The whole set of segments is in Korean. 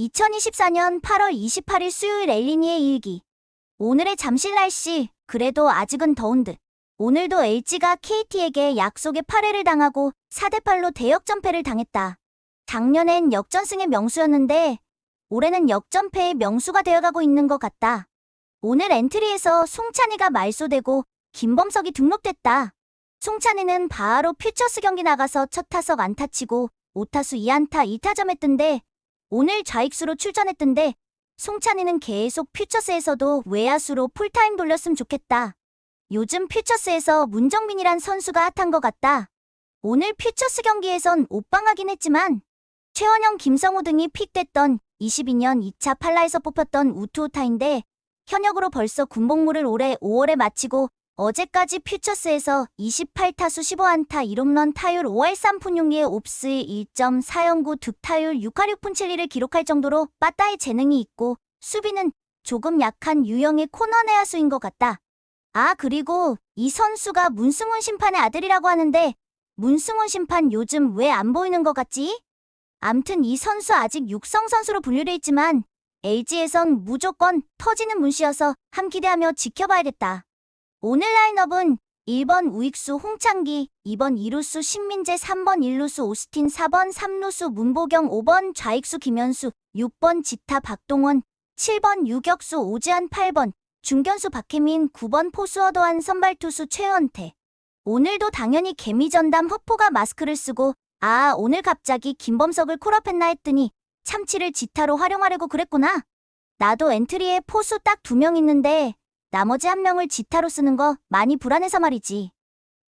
2024년 8월 28일 수요일 엘리니의 일기. 오늘의 잠실 날씨, 그래도 아직은 더운 듯. 오늘도 LG가 KT에게 약속의 8회를 당하고 4대8로 대역전패를 당했다. 작년엔 역전승의 명수였는데 올해는 역전패의 명수가 되어가고 있는 것 같다. 오늘 엔트리에서 송찬이가 말소되고 김범석이 등록됐다. 송찬이는 바로 퓨처스 경기 나가서 첫 타석 안타 치고 5타수 2안타 2타점 했던데 오늘 좌익수로 출전했던데 송찬이는 계속 퓨처스에서도 외야수로 풀타임 돌렸으면 좋겠다. 요즘 퓨처스에서 문정민이란 선수가 핫한 것 같다. 오늘 퓨처스 경기에선 옷방하긴 했지만 최원영, 김성우 등이 픽됐던 22년 2차 팔라에서 뽑혔던 우투오타인데 현역으로 벌써 군복무를 올해 5월에 마치고 어제까지 퓨처스에서 28타수 15안타 1홈런 타율 5할 3푼 6리의 옵스 1.409 득타율 6할 6푼 7리를 기록할 정도로 빠따의 재능이 있고 수비는 조금 약한 유형의 코너 내 야수인 것 같다. 아 그리고 이 선수가 문승훈 심판의 아들이라고 하는데 문승훈 심판 요즘 왜 안 보이는 것 같지? 암튼 이 선수 아직 육성 선수로 분류돼 있지만 LG에선 무조건 터지는 문씨여서 함 기대하며 지켜봐야겠다. 오늘 라인업은 1번 우익수 홍창기, 2번 이루수 신민재, 3번 일루수 오스틴, 4번 삼루수 문보경, 5번 좌익수 김현수, 6번 지타 박동원, 7번 유격수 오지환, 8번 중견수 박혜민, 9번 포수 어도한 선발 투수 최원태. 오늘도 당연히 개미전담 허포가 마스크를 쓰고 아 오늘 갑자기 김범석을 콜업했나 했더니 참치를 지타로 활용하려고 그랬구나. 나도 엔트리에 포수 딱 두 명 있는데 나머지 한 명을 지타로 쓰는 거 많이 불안해서 말이지.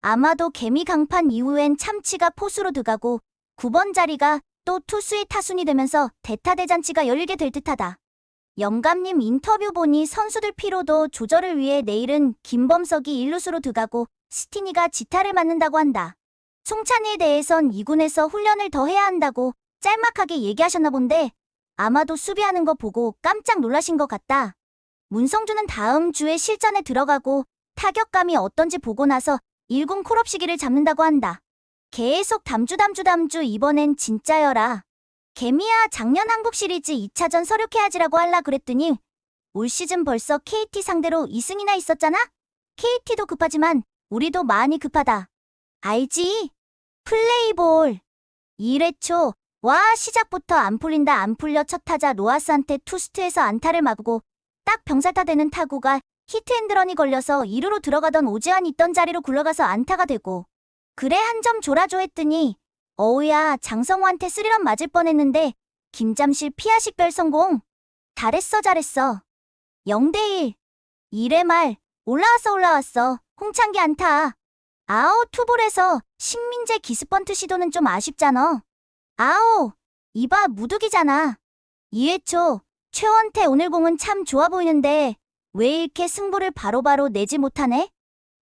아마도 개미 강판 이후엔 참치가 포수로 들어가고 9번 자리가 또 투수의 타순이 되면서 대타대잔치가 열리게 될 듯하다. 영감님 인터뷰 보니 선수들 피로도 조절을 위해 내일은 김범석이 일루수로 들어가고 스티니가 지타를 맡는다고 한다. 송찬이에 대해선 2군에서 훈련을 더 해야 한다고 짤막하게 얘기하셨나 본데 아마도 수비하는 거 보고 깜짝 놀라신 것 같다. 문성주는 다음 주에 실전에 들어가고 타격감이 어떤지 보고 나서 1군 콜업 시기를 잡는다고 한다. 계속 담주 담주 담주 이번엔 진짜여라. 개미야 작년 한국 시리즈 2차전 서륙해야지라고 할라 그랬더니 올 시즌 벌써 KT 상대로 2승이나 있었잖아? KT도 급하지만 우리도 많이 급하다. 알지? 플레이볼. 1회 초. 와 시작부터 안 풀린다 안 풀려 첫 타자 로하스한테 투스트에서 안타를 막고 딱 병살타 되는 타구가 히트앤드런이 걸려서 2루로 들어가던 오지환 있던 자리로 굴러가서 안타가 되고 그래 한 점 줘라줘 했더니 어우야 장성호한테 스리런 맞을 뻔했는데 김잠실 피아식별 성공. 잘했어 잘했어. 0대1 1회 말 올라왔어 올라왔어. 홍창기 안타. 아오 투볼에서 신민재 기스번트 시도는 좀 아쉽잖아. 아오 이봐 무득이잖아. 2회 초 최원태 오늘 공은 참 좋아 보이는데 왜 이렇게 승부를 바로 바로 내지 못하네?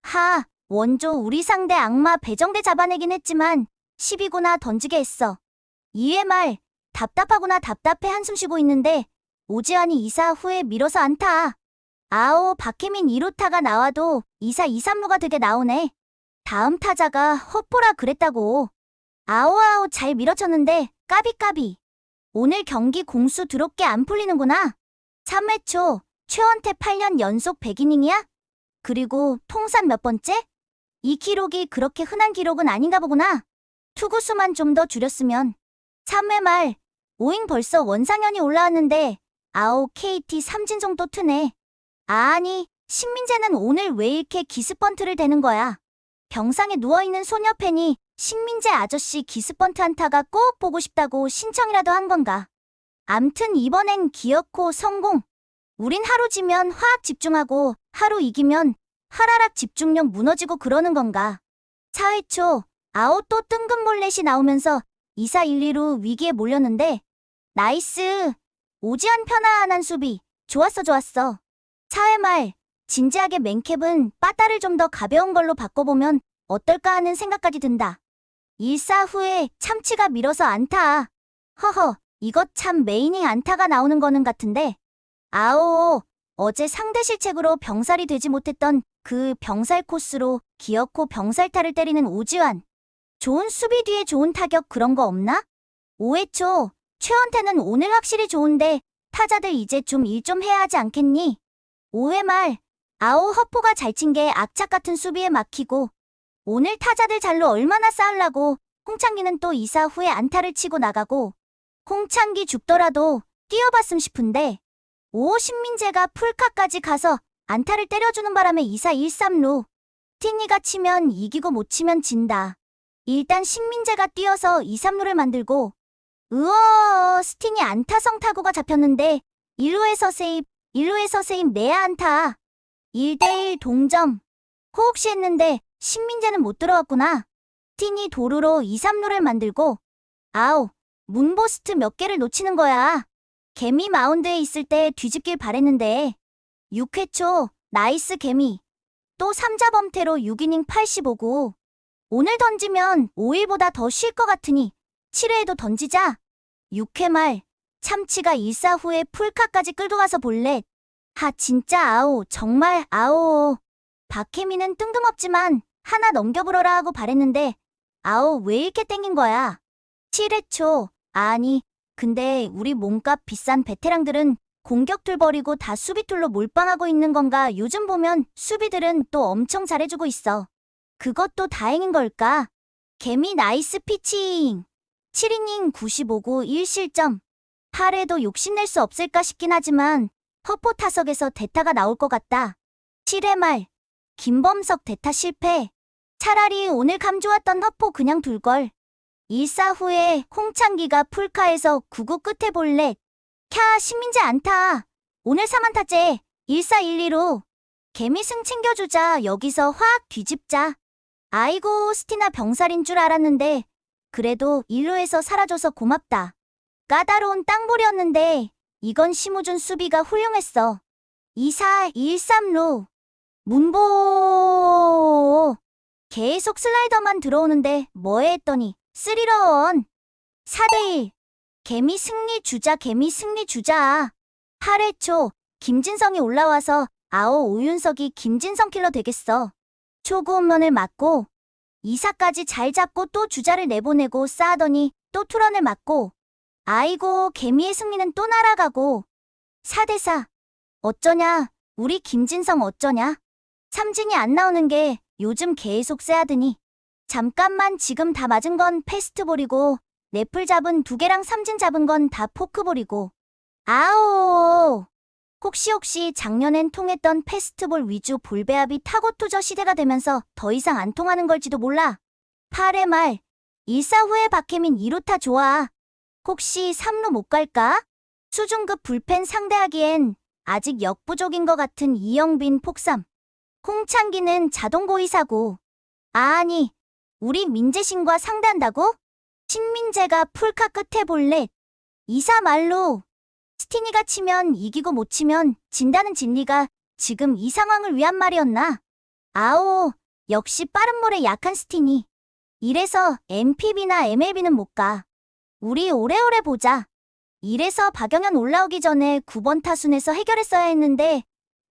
하, 원조 우리 상대 악마 배정대 잡아내긴 했지만 12구나 던지게 했어. 2회 말 답답하구나 답답해 한숨 쉬고 있는데 오지환이 2사 후에 밀어서 안타. 아오 박혜민 2루타가 나와도 2사 2, 3루가 되게 나오네. 다음 타자가 헛보라 그랬다고. 아오아오 잘 밀어쳤는데 까비까비. 오늘 경기 공수 드럽게 안 풀리는구나. 3회 초 최원태 8년 연속 100이닝이야? 그리고 통산 몇 번째? 이 기록이 그렇게 흔한 기록은 아닌가 보구나. 투구수만 좀 더 줄였으면. 3회 말 5인 벌써 원상현이 올라왔는데 아오 KT 삼진종 또 트네. 아니 신민재는 오늘 왜 이렇게 기스번트를 대는 거야. 병상에 누워있는 소녀 팬이 신민재 아저씨 기스번트 한타가 꼭 보고 싶다고 신청이라도 한 건가. 암튼 이번엔 기어코 성공. 우린 하루 지면 화학 집중하고 하루 이기면 하라락 집중력 무너지고 그러는 건가. 4회 초 아웃 또 뜬금 몰렛이 나오면서 2사 1, 2로 위기에 몰렸는데 나이스. 오지환 편안한 수비. 좋았어 좋았어. 4회 말 진지하게 맨캡은 빠따를 좀 더 가벼운 걸로 바꿔보면 어떨까 하는 생각까지 든다. 1사 후에 참치가 밀어서 안타. 허허, 이것 참 메이닝 안타가 나오는 거는 같은데. 아오, 어제 상대 실책으로 병살이 되지 못했던 그 병살 코스로 기어코 병살타를 때리는 오지환. 좋은 수비 뒤에 좋은 타격 그런 거 없나? 5회 초, 최원태는 오늘 확실히 좋은데 타자들 이제 좀 일좀 해야 하지 않겠니? 5회 말 아오 허포가 잘 친 게 악착 같은 수비에 막히고 오늘 타자들 잘로 얼마나 쌓으려고 홍창기는 또 2사 후에 안타를 치고 나가고 홍창기 죽더라도 뛰어봤음 싶은데 오 신민재가 풀카까지 가서 안타를 때려주는 바람에 2사 1삼루 티니가 치면 이기고 못 치면 진다. 일단 신민재가 뛰어서 2, 3루를 만들고 으어 스팅이 안타성 타구가 잡혔는데 1루에서 세입 1루에서 세입 내야 안타 1대1 동점 호흡시 했는데 신민재는 못 들어왔구나 스팅이 도루로 2, 3루를 만들고 아우 문보스트 몇 개를 놓치는 거야 개미 마운드에 있을 때 뒤집길 바랬는데 6회 초 나이스 개미 또 3자 범퇴로 6이닝 85구 오늘 던지면 5일보다 더 쉴 것 같으니 7회에도 던지자. 6회 말 참치가 1사 후에 풀카까지 끌고 가서 볼넷. 하 진짜 아오 정말 아오. 박혜미는 뜬금없지만 하나 넘겨보러라 하고 바랬는데 아오 왜 이렇게 땡긴 거야. 7회 초 아니 근데 우리 몸값 비싼 베테랑들은 공격툴 버리고 다 수비툴로 몰빵하고 있는 건가 요즘 보면 수비들은 또 엄청 잘해주고 있어. 그것도 다행인 걸까? 개미 나이스 피칭. 7이닝 95구 1실점. 8회도 욕심낼 수 없을까 싶긴 하지만 허포 타석에서 대타가 나올 것 같다. 7회 말 김범석 대타 실패. 차라리 오늘 감 좋았던 허포 그냥 둘걸. 1사 후에 홍창기가 풀카에서 9구 끝에 볼넷. 캬 신민재 안타. 오늘 3안타째 1사 1리로. 개미승 챙겨주자 여기서 확 뒤집자. 아이고 스티나 병살인 줄 알았는데 그래도 일루에서 사라져서 고맙다. 까다로운 땅볼이었는데 이건 심우준 수비가 훌륭했어. 2사 1삼루 문보 계속 슬라이더만 들어오는데 뭐해 했더니 쓰리런 4대1 개미 승리 주자 개미 승리 주자. 8회 초 김진성이 올라와서 아오 오윤석이 김진성 킬러 되겠어. 초구 홈런을 맞고 2사까지 잘 잡고 또 주자를 내보내고 쌓더니 또 투런을 맞고 아이고 개미의 승리는 또 날아가고. 4대4 어쩌냐? 우리 김진성 어쩌냐? 삼진이 안 나오는 게 요즘 계속 쎄하더니 잠깐만 지금 다 맞은 건 패스트볼이고 넷플 잡은 두 개랑 삼진 잡은 건 다 포크볼이고 아오 혹시 혹시 작년엔 통했던 페스트볼 위주 볼배합이 타고투저 시대가 되면서 더 이상 안 통하는 걸지도 몰라. 8회 말 1사 후에 박혜민 2루타 좋아. 혹시 3루 못 갈까? 수중급 불펜 상대하기엔 아직 역부족인 것 같은 이영빈 폭삼. 홍창기는 자동고의 사고. 아니, 우리 민재신과 상대한다고? 신민재가 풀카 끝에 볼넷. 이사 말로 스티니가 치면 이기고 못 치면 진다는 진리가 지금 이 상황을 위한 말이었나? 아오, 역시 빠른 볼에 약한 스티니. 이래서 MPB나 MLB는 못 가. 우리 오래오래 보자. 이래서 박영현 올라오기 전에 9번 타순에서 해결했어야 했는데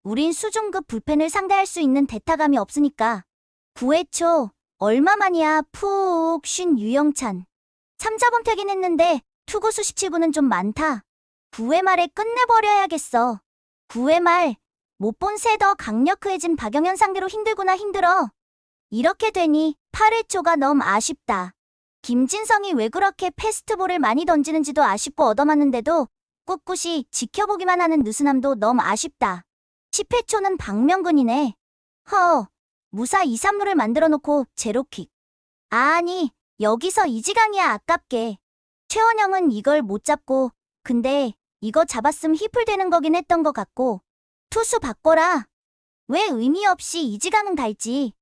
우린 수중급 불펜을 상대할 수 있는 대타감이 없으니까. 9회 초 얼마만이야 푹 쉰 유영찬. 3자범 퇴긴 했는데 투구수 17구는 좀 많다. 9회 말에 끝내버려야겠어. 9회 말, 못 본 새 더 강력해진 박영현 상대로 힘들구나 힘들어. 이렇게 되니 8회 초가 너무 아쉽다. 김진성이 왜 그렇게 패스트볼을 많이 던지는지도 아쉽고 얻어맞는데도 꿋꿋이 지켜보기만 하는 느슨함도 너무 아쉽다. 10회 초는 박명근이네. 허, 무사 2, 3루를 만들어 놓고 제로킥. 아니, 여기서 이지강이야 아깝게. 최원영은 이걸 못 잡고 근데 이거 잡았음 히플 되는 거긴 했던 것 같고 투수 바꿔라. 왜 의미 없이 이지강은 달지.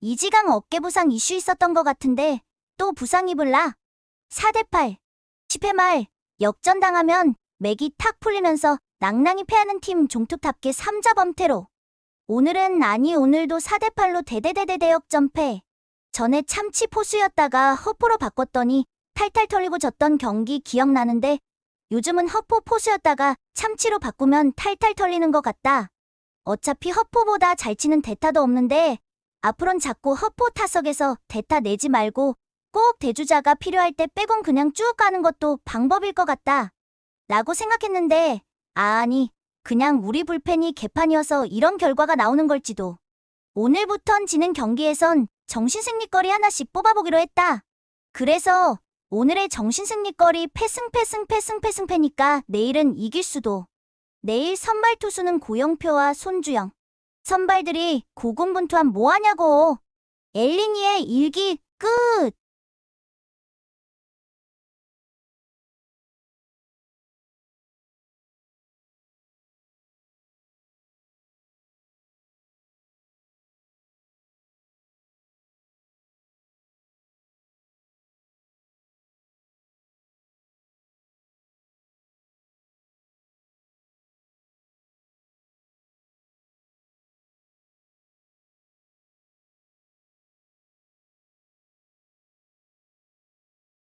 이지강 어깨 부상 이슈 있었던 것 같은데 또 부상 입을라. 4대 8 10회 말 역전당하면 맥이 탁 풀리면서 낭낭이 패하는 팀 종투탑계 3자 범퇴로 오늘은 아니 오늘도 4대8로 대대대대 역전패 전에 참치 포수였다가 허포로 바꿨더니 탈탈 털리고 졌던 경기 기억나는데 요즘은 허포 포수였다가 참치로 바꾸면 탈탈 털리는 것 같다. 어차피 허포보다 잘 치는 대타도 없는데 앞으론 자꾸 허포 타석에서 대타 내지 말고 꼭 대주자가 필요할 때 빼곤 그냥 쭉 가는 것도 방법일 것 같다. 라고 생각했는데, 아니, 그냥 우리 불펜이 개판이어서 이런 결과가 나오는 걸지도. 오늘부턴 지는 경기에선 정신승리거리 하나씩 뽑아보기로 했다. 그래서 오늘의 정신승리거리 패승패승패승패승패니까 내일은 이길 수도. 내일 선발 투수는 고영표와 손주영. 선발들이 고군분투한 뭐하냐고. 엘리니의 일기 끝.